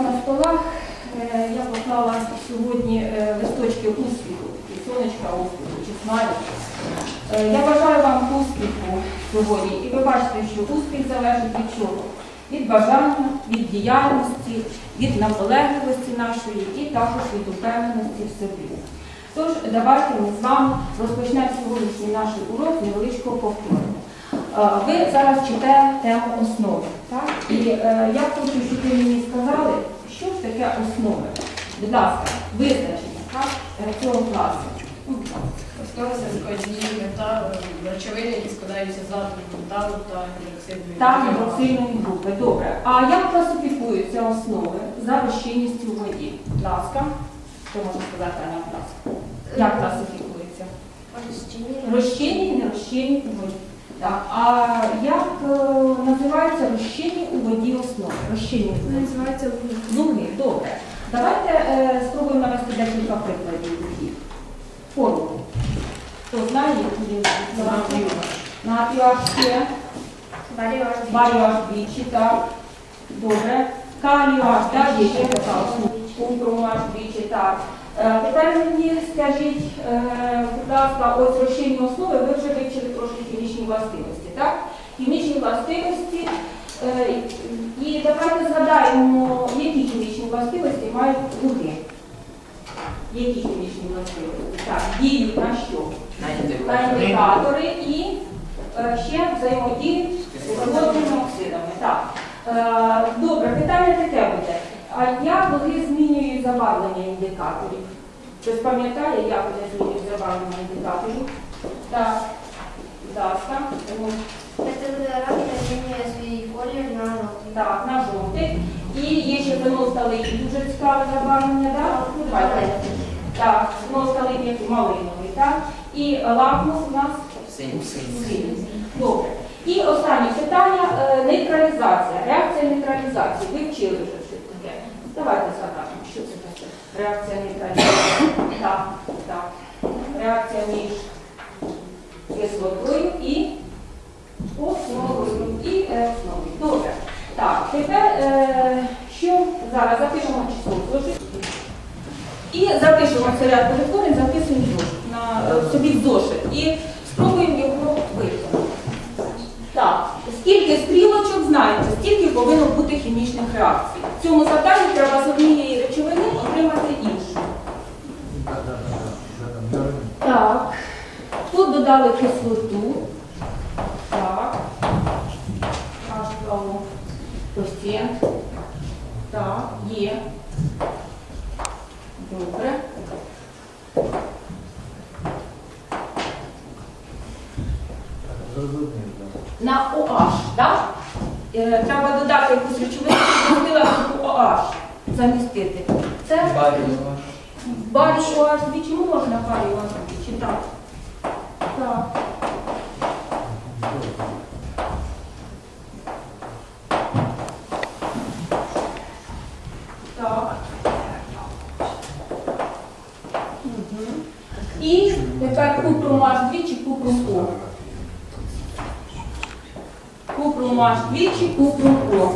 на столах е, я поклала сьогодні е, листочки успіху, і сонечка успіху, чи смайлик. Е, Я бажаю вам успіху сьогодні. І ви бачите, що успіх залежить від чого? Від бажання, від діяльності, від наполегливості нашої і також від упевненості в собі. Тож, давайте ми з вами розпочнемо сьогоднішній наш урок невеличкого повторення. Е, Ви зараз читаєте тему основи. Так? І е, я хочу, щоб ви мені сказали, що ж таке основи. Будь ласка, визначення так, е, цього класу. Будь складні метал, речовини, які складаються з атомів металу та гідроксидної Та гідроксильної групи. Добре. А як класифікуються основи за розчинністю воді? Будь ласка. Що можна сказати, Аня, будь ласка? Як класифікується? Розчинні і нерозчинні воді. Так. А як е, називаються розчинні у воді основи? Розчинні вугіль. Луги, добре. Давайте е, спробуємо навести декілька прикладів лугів. Формулу. Хто знає, які є H ще. Барію двічі, так. Добре. Калію аж, так, є ще така основа. Кумпрум двічі, так. Е, Тепер мені скажіть, е, будь ласка, ось розчинні основи, ви вже вивчили трошки властивості, так? Хімічні властивості. е, І давайте згадаємо, які хімічні властивості мають луги. Які хімічні властивості? Так, діють на що? на індикатори і е, ще взаємодії з водними оксидами. Так. Е, Добре, питання таке буде. А як вони змінюють забарвлення індикаторів? Хтось пам'ятає, як вони змінюють забарвлення індикаторів? Так, ласка. Так, на жовтий. І є ще феносталин, дуже цікаве забарвлення, так? Ну, давайте. Так, феносталин який малиновий, так? І лакмус у нас Синій. Добре. І останнє питання е, нейтралізація. Реакція нейтралізації. Ви вчили вже що таке. Давайте згадаємо, що це таке. Реакція нейтралізації. Так, так. Реакція між кислотою і основою. І основою. Добре. Так, тепер е, що зараз запишемо число. І запишемо цей ряд перетворень, записуємо на, е, собі в зошит. І спробуємо його виконати. Так, скільки стрілочок знаєте, стільки повинно бути хімічних реакцій. В цьому завданні треба з однієї речовини отримати іншу. Так. Тут додали кислоту. Так. H2O. Коефіцієнт. Так, є. Добре. На OH, так? Е, Треба додати якусь речовину, щоб в OH замістити. Це барі OH двічі можна барі OH двічі, так. Так. Так. Мгм. І тепер купрум H двічі, купрум О. Купрум H двічі, купрум О.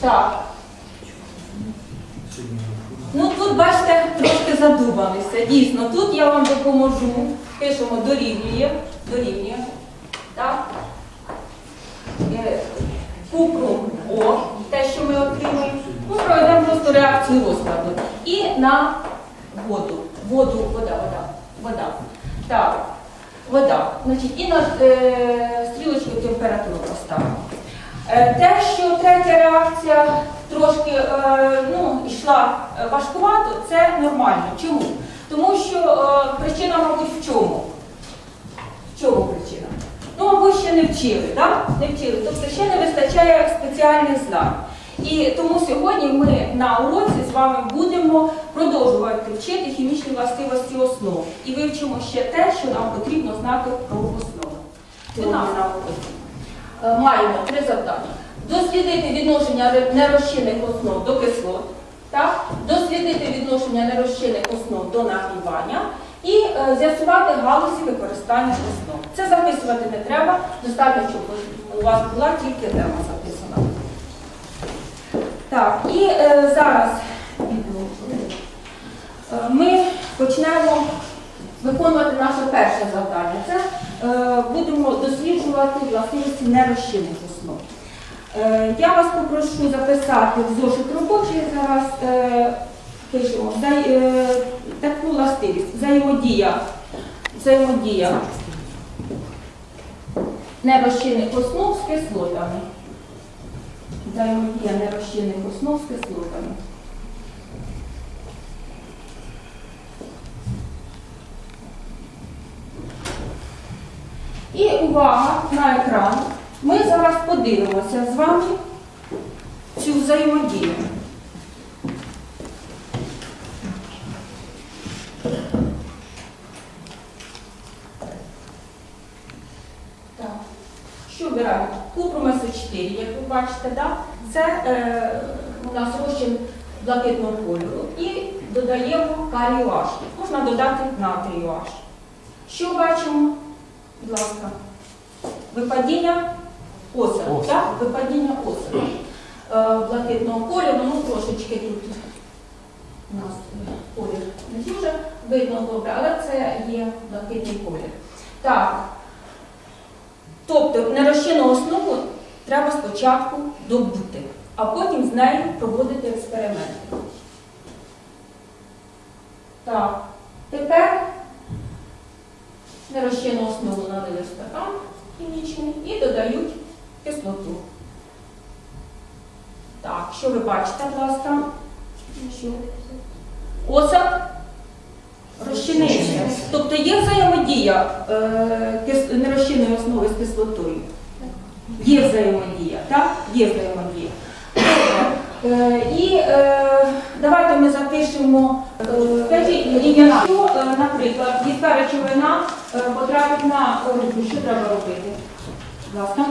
Так. Ну тут, бачите, трошки Дійсно, тут я вам допоможу. Пишемо дорівнює. Дорівнює. Так. Е, Купрум О, те, що ми отримуємо. Ну, проведемо просто реакцію розкладу. І на воду. Воду, вода, вода, вода. Так, вода. Значить, і на е, стрілочку температуру поставимо. Е, Те, що третя реакція трошки е, ну, йшла важкувато, це нормально. Чому? Тому що е, причина, мабуть, в чому? В чому причина? Ну, мабуть, ще не вчили, так? Не вчили. Тобто ще не вистачає спеціальних знань. І тому сьогодні ми на уроці з вами будемо продовжувати вчити хімічні властивості основ. І вивчимо ще те, що нам потрібно знати про основу. Сьогодні на уроці. Е, маємо три завдання. Дослідити відношення нерозчинних основ до кислот, так? дослідити відношення нерозчинних основ до нагрівання і е, з'ясувати галузі використання основ. Це записувати не треба, достатньо, щоб у вас була тільки тема записана. Так, і е, зараз е, ми почнемо виконувати наше перше завдання. Це е, будемо досліджувати властивості нерозчинних основ. Е, я вас попрошу записати в зошит робочий зараз. Е, пишемо таку властивість. Взаємодія. Взаємодія нерозчинних основ з кислотами. Взаємодія нерозчинних основ з кислотами. І увага на екран. Ми зараз подивимося з вами цю взаємодію. Що обираємо? Купрум СО4, як ви бачите, це е, у нас розчин блакитного кольору. І додаємо калію H. Можна додати натрію H. Що бачимо? Будь ласка. Випадіння осаду. Осаду. Так? Випадіння осаду. Е, блакитного кольору, ну трошечки тут у нас колір не дуже видно добре, але це є блакитний колір. Так. Тобто нерозчинну основу треба спочатку добути, а потім з нею проводити експерименти. Так, тепер нерозчинну основу налили в стакан хімічний і додають кислоту. Так, що ви бачите, будь ласка? Що? Осад розчинився. Тобто є взаємодія е, нерозчинної основи з кислотою. Є взаємодія, так? Є взаємодія. Е, і е, давайте ми запишемо е, рівня. Е, наприклад, рідка речовина е, потрапить на руку, що треба робити? Ласка,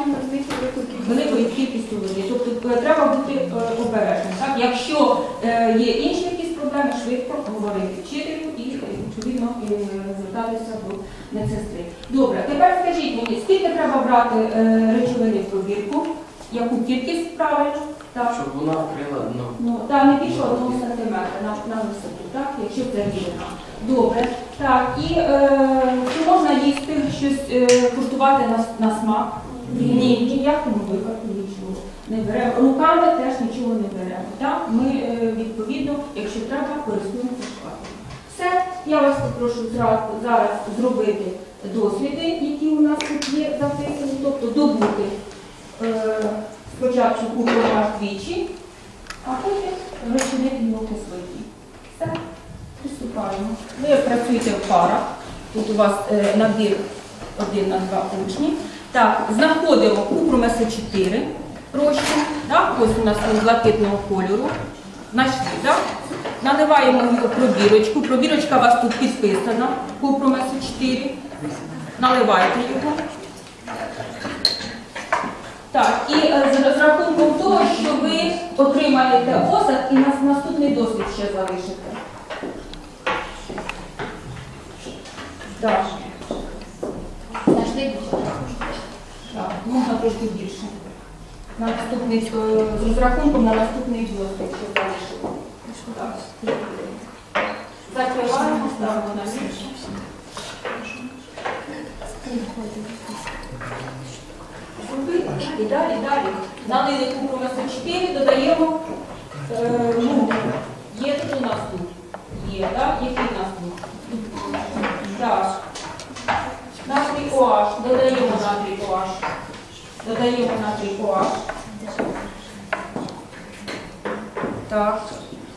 великою кількістю води. Тобто е, треба бути е, обережним. Так? Якщо е, є інші якісь проблеми, швидко говорити вчителю і е, відповідно звертатися до медсестри. Добре, тепер скажіть мені, скільки треба брати е, речовини в пробірку? Яку кількість правильно? Так. Щоб вона вкрила дно. Ну, та не більше одного сантиметра на, на висоту, так? Якщо це рівна. Добре. Так, і е, чи можна їсти щось е, куштувати на, на смак? Ні, ні в випадку нічого не беремо. Руками теж нічого не беремо. Так? Ми е, відповідно, якщо треба, користуємося шпателем. Все, я вас попрошу зараз зробити досліди, які у нас тут є записані, тобто добути е, спочатку купувати двічі, а потім розчинити його кислоті. Все, приступаємо. Ви працюєте в парах. Тут у вас е, набір один на два учні. Так, знаходимо купрум СО4 розчин. Так, ось у нас блакитного кольору. Знайшли, так? Наливаємо його пробірочку. Пробірочка у вас тут підписана. Купрум СО4. Наливайте його. Так, і е, з, з рахунком того, що ви отримаєте осад і нас наступний досвід ще залишите. Так. Так, можна трошки більше. На наступний, е, з розрахунком на наступний ще залишити. Так. Закриваємо, ставимо на місце. І далі, далі. Налили купу на 4, додаємо. Е, ну, є тут у нас тут. Є, так? Який у нас тут? Так. Натрій OH. Додаємо натрій OH. Додаємо натрій OH. Так.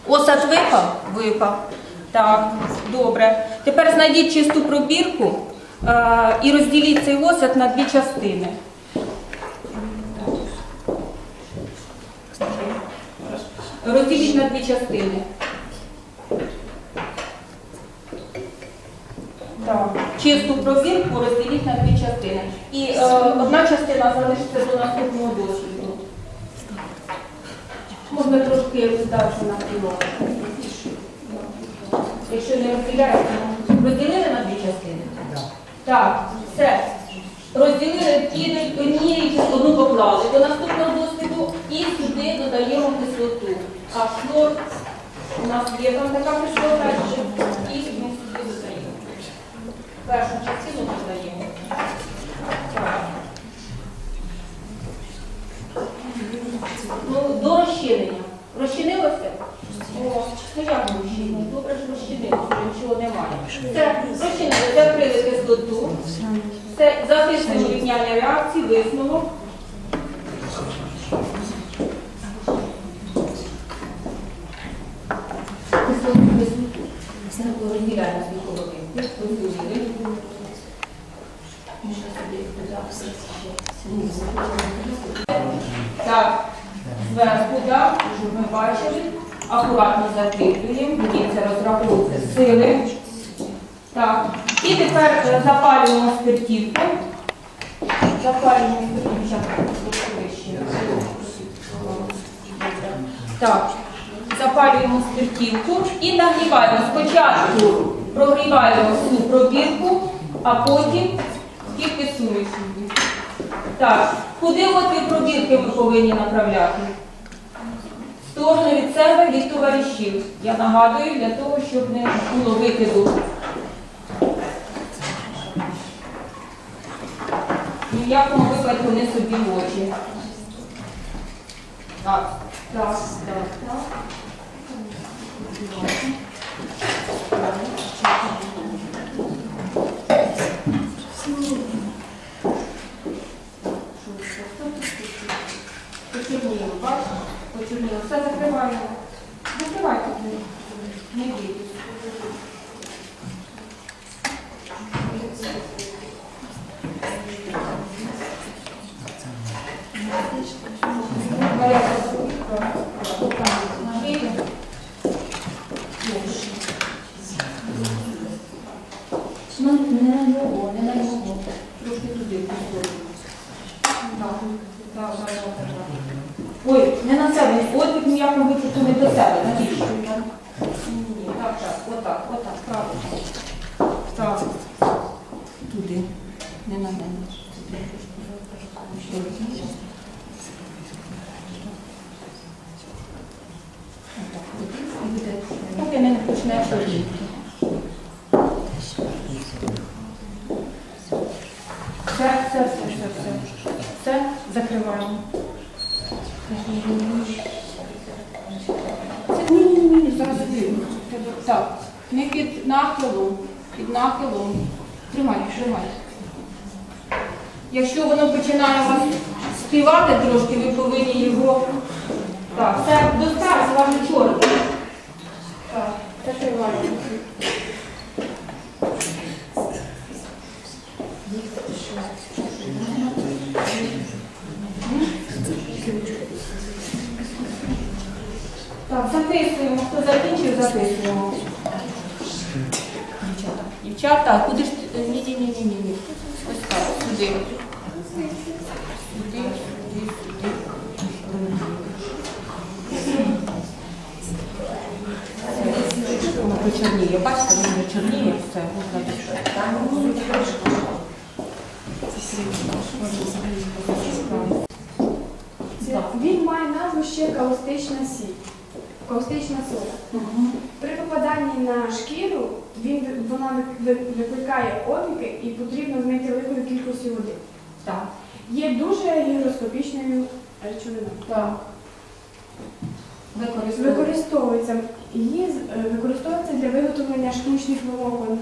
Осад випав? Випав. Так, добре. Тепер знайдіть чисту пробірку е, і розділіть цей осад на дві частини. Розділіть на дві частини. Так. Чисту пробірку розділіть на дві частини. І е, одна частина залишиться до наступного досвіду. Можна трошки здавши на кіло. Якщо не розділяється, розділили на дві частини? Так, все. Розділили, однієї одну поклали до наступного досвіду, І сюди додаємо кислоту. А хлор у нас є там така кислота, і ми сюди додаємо. Першу частину додаємо. Так. Ну, до розчинення. Розчинилося? О, ну як розчинилося? Добре ж розчинилося, нічого немає. Це розчинилося, закрили кислоту. Записуємо рівняння реакції, висновок. Так, зверху, так, щоб ми бачили. Акуратно закріплюємо. Дивіться, розраховуйте сили. Так. І тепер е, запалюємо спиртівку. Спиртівку. Щас. Так. Запалюємо спиртівку і нагріваємо. Спочатку прогріваємо всю пробірку, а потім тільки суміш. Так, куди отвір пробірки ми повинні направляти? В сторону від себе, від товаришів. Я нагадую, для того, щоб не було викиду. В якому випадку не собі в очі. Так, так, так, так. Почерніло, бачите? Почерніло. Все закриваємо. Закривайте. Не бійтесь. Ну, не на нього, не на нього. Трошки туди підходимо. Так, так, так, так, так. Ой, не на себе. От ні в якому випадку не до себе. Навіщо? Так, так, отак, отак, правильно. Так. Туди. Не на мене. Поки не почне шарити. Все, все, все, все, все. Все, закриваємо. Це ні, ні, ні, зараз закриємо. Так, Не під нахилом, під нахилом. Тримай, тримай. Якщо воно починає вас співати трошки, ви повинні його. Так, це достатньо, вам не Так, це закриваємо. Так, записуємо. Хто закінчив, записуємо. Дівчата. Дівчата, куди ж ти? Ні, ні, ні. Ось так, сюди. Сюди, сюди, сюди. Воно почерніє. Бачите, воно вже чорніє все. Він має назву ще каустична сіль. Каустична сода. При попаданні на шкіру він, вона викликає опіки і потрібно змити великою кількістю води. Так, Є дуже гігроскопічною речовиною. так. Використовується, її е, використовується для виготовлення штучних волокон,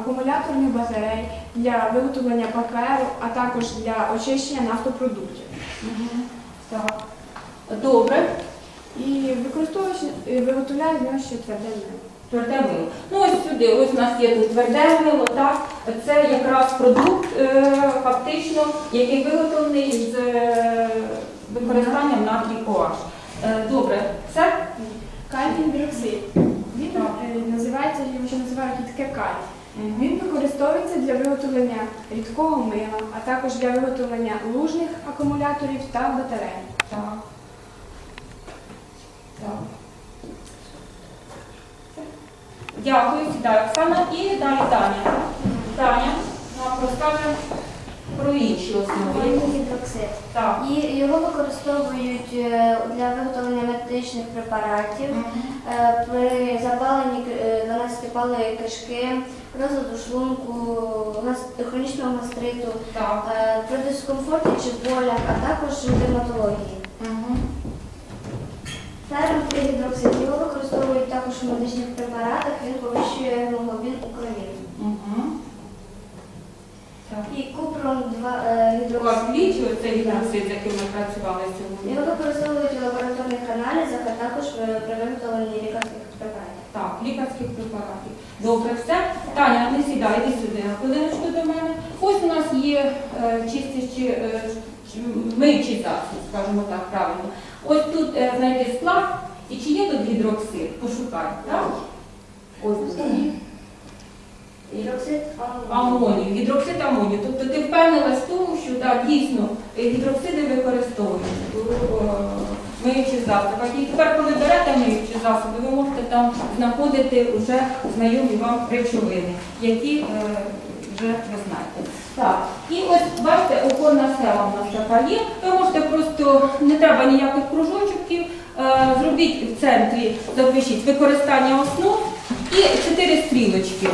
акумуляторних батарей, для виготовлення паперу, а також для очищення нафтопродуктів. Мгм. Так. Добре. І виготовляє з нього ще тверде мило. Тверде мило. Ну ось сюди, ось у нас є тут тверде мило, так? Це якраз продукт е, фактично, який виготовлений з е, використанням натрій OH. Е, добре, це Кальцій гідроксид. Він е, називається, його ще називають рідке кальцій. Він використовується для виготовлення рідкого мила, а також для виготовлення лужних акумуляторів та батарей. Так. Так. Дякую, сідаю, Оксана. І далі Таня. Таня нам розкаже про інші основи. Гідроксид. Так. І його використовують е, для виготовлення медичних препаратів. Мгм. Е, При запаленні е, 12-палої кишки, розладу шлунку, гас- хронічного гастриту, Так. е, при дискомфорті чи болях, а також дерматології. Мгм. Фермотригідроксид використовують також у медичних препаратах, він повищує гемоглобін у крові. І купром 2 е, У гідроксид. вас двічі гідроксид, з яким ми працювали сьогодні? Його використовують у лабораторних аналізах, а також е, при виготовленні лікарських препаратів. Так, лікарських препаратів. Добре, все. Таня, не сідай, іди сюди на хвилиночку до мене. Ось у нас є е, чистячі, е, миючий засіб, скажімо так, правильно. Ось тут е, знайди склад, і чи є тут гідроксид? Пошукай, так? Ось. Гідроксид Амонію, гідроксид амонію. Тобто ти впевнилась в тому, що да, дійсно е, гідроксиди використовують у миючих засобах. І тепер, коли берете миючі засоби, ви можете там знаходити вже знайомі вам речовини, які е, вже ви знаєте. Так, і ось бачите, опорна схема в нас така є. Ви можете просто, не треба ніяких кружочків, е, зробіть в центрі, запишіть використання основ і чотири стрілочки.